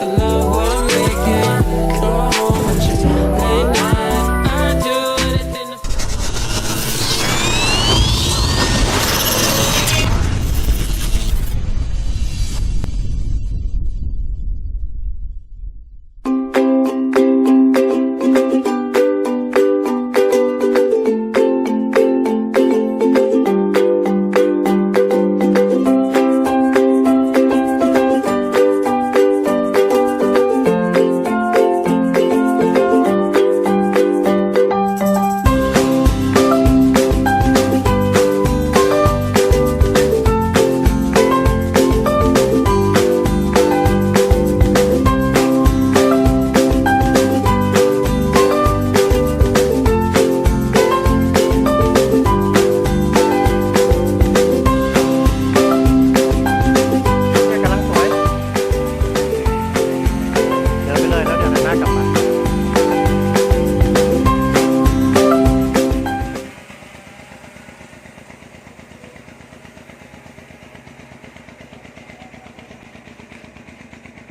the love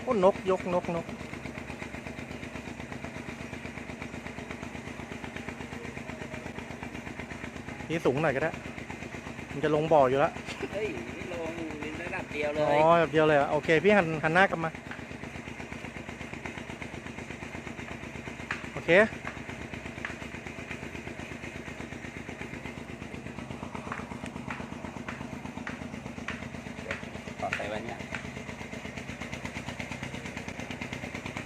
อ้นกยกนกนกทีสูงหน่อยก็ได้ มันจะลงบ่ออยู่แล้วเฮ้ยไม่ลงลินระดับเดียวเลอ๋ยอแบบเดียวเลยเหรอโอเค พี่หันหันหน้ากลับมา โอเค ต่อไปวันเนี้ย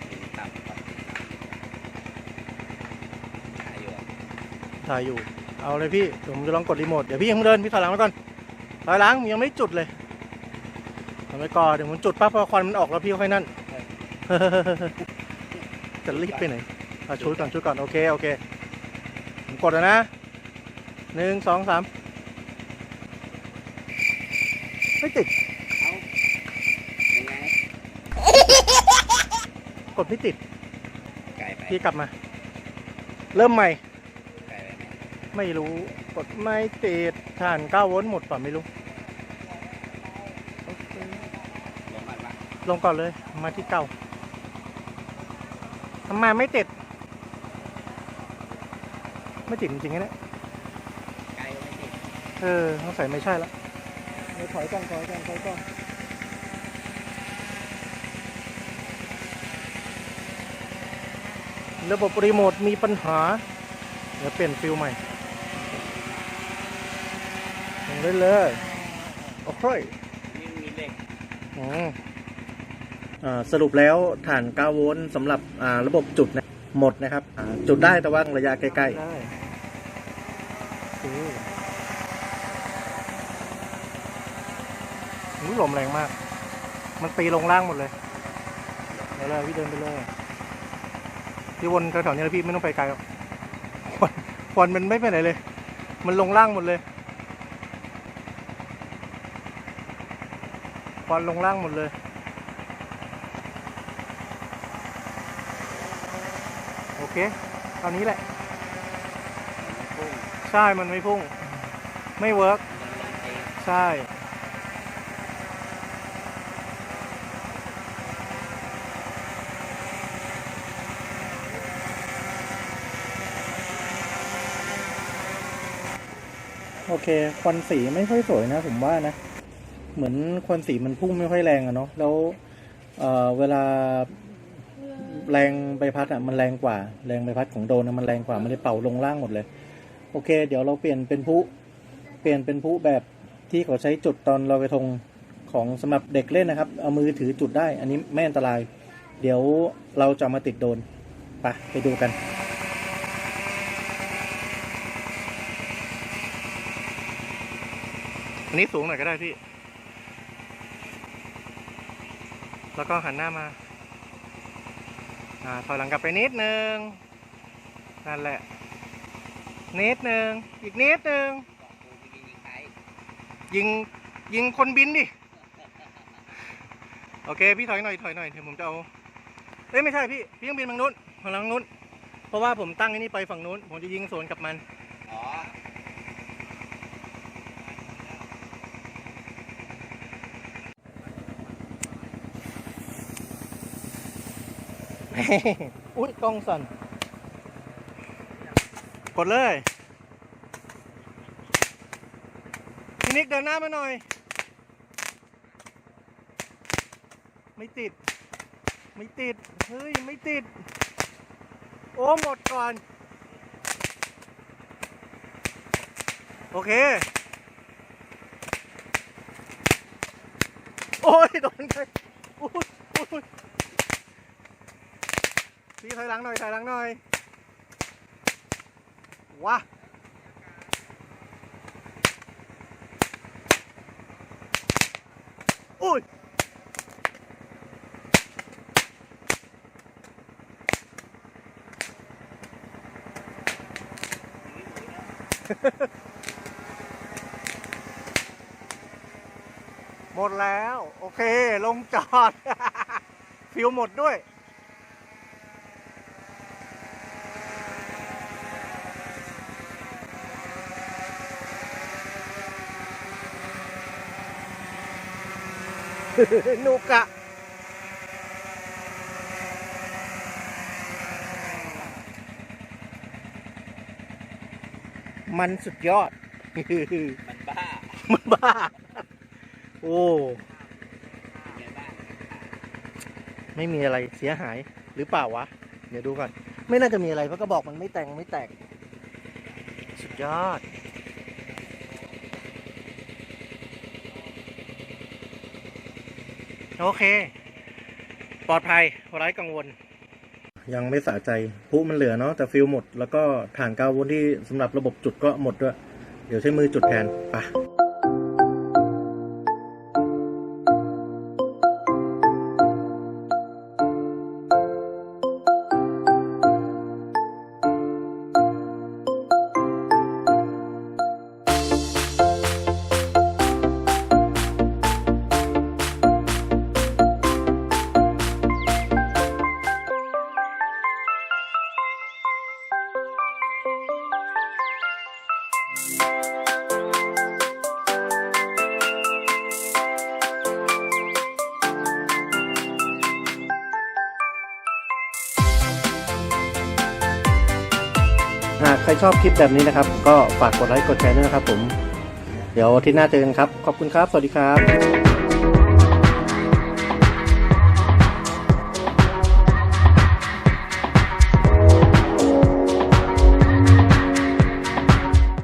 ลินต่ำต่ำหาอยู่อะ ถ่ายอยู่ เอาเลยพี่เดี๋ยวผมจะลองกดรีโมท เดี๋ยวพี่ยังไม่เดิน พี่ถอยหลังมาก่อน ถอยหลังผมยังไม่จุดเลยทำไว้ก่อนเดี๋ยวผมจุดปั๊บพอควันมันออกแล้วพี่ค่อยนั่น จะรีบไปไหนเอาชุดก่อนชุดก่อน โอเค โอเค ผมกดแล้วนะหนึ่งสองสามไม่ติดเอ้ายังไงกดไม่ติดไกลไปพี่กลับมา เริ่มใหม่ไกลไป ไหมไม่รู้กดไม่ติดฐาน9โวลต์หมดป่ะไม่รู้โอเคลงมาปะลงก่อนเลยมาที่เก่าทำไมไม่ติด ไม่ติดจริงๆนะเนี่ยไกลไม่ติดเออสงสัยไม่ใช่ละเดี๋ยวถอยก่อนถอยก่อนถอยก่อนระบบรีโมทมีปัญหา เดี๋ยวเปลี่ยนฟิลใหม่ลง ได้เลยโอเคนี่มีเหล็กอืมอ่าสรุปแล้วฐาน 9 โวลต์สำหรับอ่าระบบจุดนะหมดนะครับอ่าจุดได้แต่ว่าระยะใกล้ๆได้ลมแรงมาก มันตีลงล่างหมดเลยไปเลยพี่เดินไปเลยพี่วนแถวๆนี้แล้วพี่ไม่ต้องไปไกลหรอกควันควันมันไม่ไปไหนเลย มันลงล่างหมดเลย ควันลงล่างหมดเลย โอเคตอนนี้แหละ ใช่มันไม่พุ่ง ไม่เวิร์กใช่โอเคควันสีไม่ค่อยสวยนะผมว่านะ เหมือนควันสีมันพุ่งไม่ค่อยแรงอะเนาะแล้วเอ่อเวลาแรงใบพัดอะมันแรงกว่า แรงใบพัดของโดนมันแรงกว่ามันเลยเป่าลงล่างหมดเลย โอเค เดี๋ยวเราเปลี่ยนเป็นผู้เปลี่ยนเป็นผู้แบบที่เขาใช้จุดตอนลอยกระทงของสำหรับเด็กเล่นนะครับ เอามือถือจุดได้ อันนี้ไม่อันตราย เดี๋ยวเราจะมาติดโดนไปไปดูกันอันนี้สูงหน่อยก็ได้พี่ แล้วก็หันหน้ามาอ่าถอยหลังกลับไปนิดนึง นั่นแหละ นิดนึง อีกนิดนึง ยิง ยิงคนบินดิ โอเค พี่ถอยหน่อย ถอยหน่อย เดี๋ยวผมจะเอา เอ้ย ไม่ใช่พี่ พี่ต้องบินฝั่งนู้นฝั่งนู้น เพราะว่าผมตั้งไอ้นี่ไปฝั่งนู้น ผมจะยิงสวนกับมัน อ๋อ อุ้ยกล้องสั่น กดเลย พี่นิกเดินหน้ามาหน่อย ไม่ติด ไม่ติด เฮ้ย ไม่ติด โอ้หมดก่อน โอเค โอ้ย โดนใครอุ้ยอุ้ย พี่ถอยหลังหน่อยถอยหลังหน่อยว้าอุ้ยหมดแล้ว โอเค ลงจอด ฟิวหมดด้วย นุกะมันสุดยอด มันบ้า มันบ้า โอ้ไงบ้างไม่มีอะไรเสียหายหรือเปล่าวะ เดี๋ยวดูก่อน ไม่น่าจะมีอะไรเพราะก็บอกมันไม่แต่งไม่แตก สุดยอด โอเค ปลอดภัยไร้กังวล ยังไม่สะใจพุมันเหลือเนาะแต่ฟิลหมด แล้วก็ฐานกาววนที่สำหรับระบบจุดก็หมดด้วย เดี๋ยวใช้มือจุดแทนไป ใครชอบคลิปแบบนี้นะครับ ก็ฝากกดไลค์กดแชร์ด้วยนะครับผม เดี๋ยวที่หน้าเจอกันครับ ขอบคุณครับ สวัสดีครับ